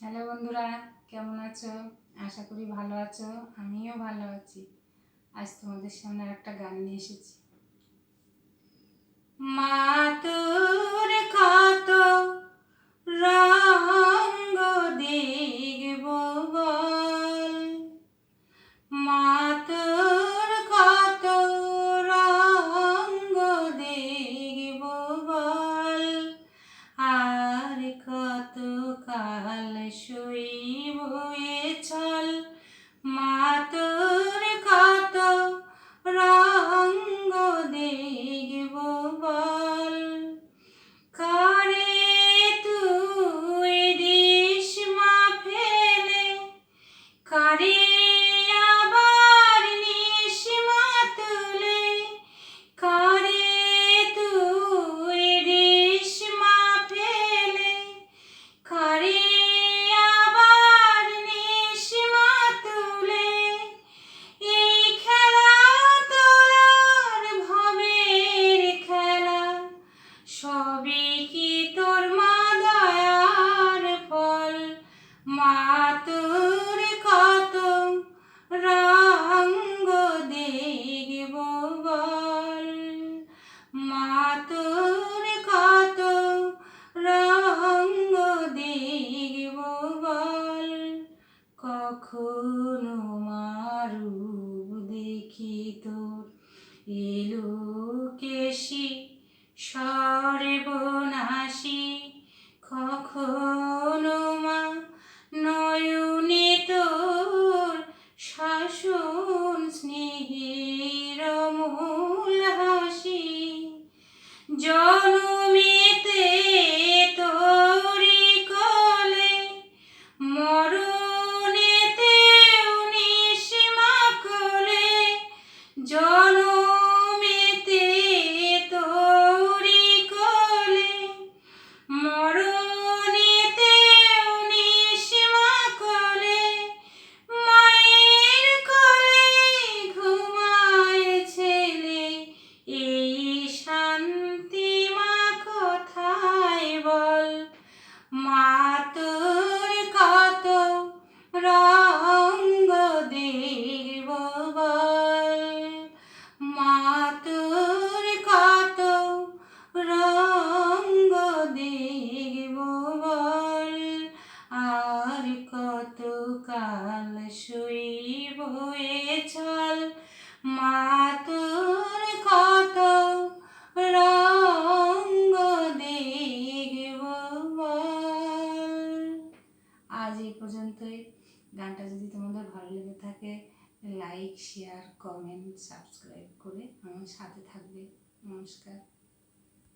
Hello বন্ধুরা, কেমন আছো? আশা করি ভালো আছো, আমিও ভালো আছি। আজ তোমাদের সামনে একটা গান নিয়ে এসেছি। মা তো সবে কি Haribu. মাতুর কত রঙ্গ দেব মাতুর কত রঙ্গ দেব আর কত কাল শুইব এ ছল? মা পর্যন্তই। গানটা যদি তোমাদের ভালো লেগে থাকে লাইক শেয়ার কমেন্ট সাবস্ক্রাইব করে আমার সাথে থাকবে। নমস্কার।